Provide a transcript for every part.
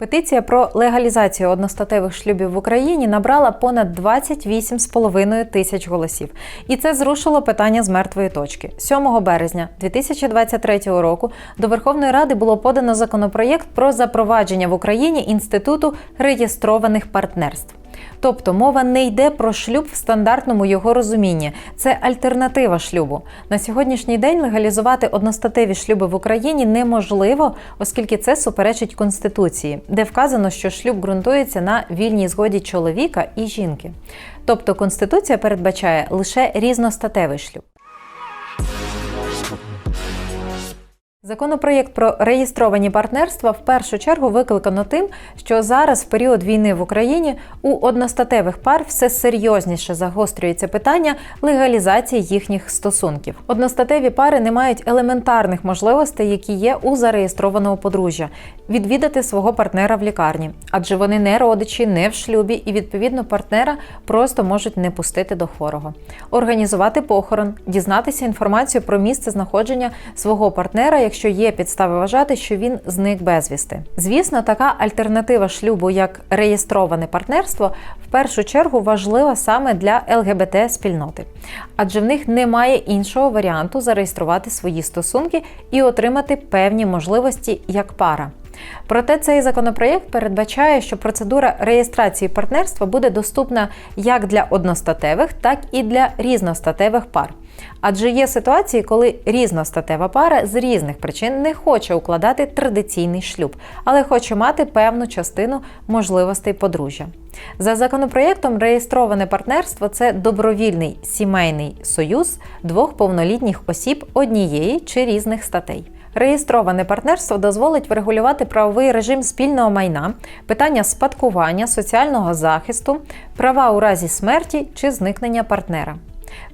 Петиція про легалізацію одностатевих шлюбів в Україні набрала понад 28,5 тисяч голосів. І це зрушило питання з мертвої точки. 7 березня 2023 року до Верховної Ради було подано законопроєкт про запровадження в Україні інституту реєстрованих партнерств. Тобто мова не йде про шлюб в стандартному його розумінні. Це альтернатива шлюбу. На сьогоднішній день легалізувати одностатеві шлюби в Україні неможливо, оскільки це суперечить конституції, де вказано, що шлюб ґрунтується на вільній згоді чоловіка і жінки. Тобто конституція передбачає лише різностатевий шлюб. Законопроєкт про реєстровані партнерства в першу чергу викликано тим, що зараз, в період війни в Україні, у одностатевих пар все серйозніше загострюється питання легалізації їхніх стосунків. Одностатеві пари не мають елементарних можливостей, які є у зареєстрованого подружжя, відвідати свого партнера в лікарні, адже вони не родичі, не в шлюбі, і відповідно партнера просто можуть не пустити до хворого, організувати похорон, дізнатися інформацію про місце знаходження свого партнера якщо є підстави вважати, що він зник безвісти. Звісно, така альтернатива шлюбу, як реєстроване партнерство, в першу чергу важлива саме для ЛГБТ спільноти, адже в них немає іншого варіанту зареєструвати свої стосунки і отримати певні можливості як пара. Проте цей законопроєкт передбачає, що процедура реєстрації партнерства буде доступна як для одностатевих, так і для різностатевих пар. Адже є ситуації, коли різностатева пара з різних причин не хоче укладати традиційний шлюб, але хоче мати певну частину можливостей подружжя. За законопроєктом, реєстроване партнерство це добровільний сімейний союз двох повнолітніх осіб однієї чи різних статей. Реєстроване партнерство дозволить врегулювати правовий режим спільного майна, питання спадкування, соціального захисту, права у разі смерті чи зникнення партнера.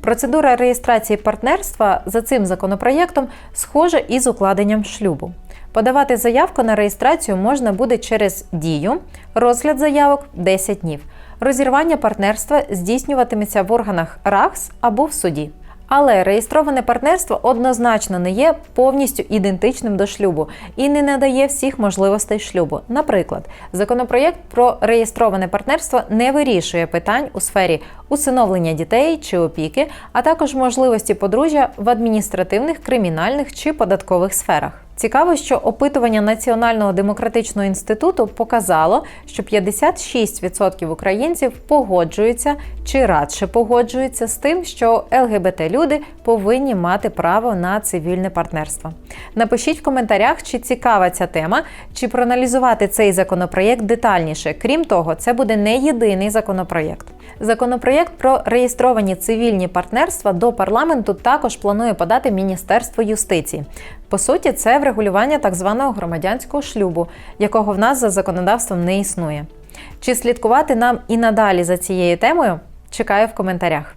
Процедура реєстрації партнерства за цим законопроєктом схожа із укладенням шлюбу. Подавати заявку на реєстрацію можна буде через дію, розгляд заявок 10 днів. Розірвання партнерства здійснюватиметься в органах РАГС або в суді. Але реєстроване партнерство однозначно не є повністю ідентичним до шлюбу і не надає всіх можливостей шлюбу. Наприклад, законопроєкт про реєстроване партнерство не вирішує питань у сфері усиновлення дітей чи опіки, а також можливості подружжя в адміністративних, кримінальних чи податкових сферах. Цікаво, що опитування Національного демократичного інституту показало, що 56% українців погоджуються чи радше погоджуються з тим, що ЛГБТ-люди повинні мати право на цивільне партнерство. Напишіть в коментарях, чи цікава ця тема, чи проаналізувати цей законопроєкт детальніше. Крім того, це буде не єдиний законопроєкт. Законопроєкт про реєстровані цивільні партнерства до парламенту також планує подати Міністерство юстиції. По суті, це врегулювання так званого громадянського шлюбу, якого в нас за законодавством не існує. Чи слідкувати нам і надалі за цією темою? Чекаю в коментарях.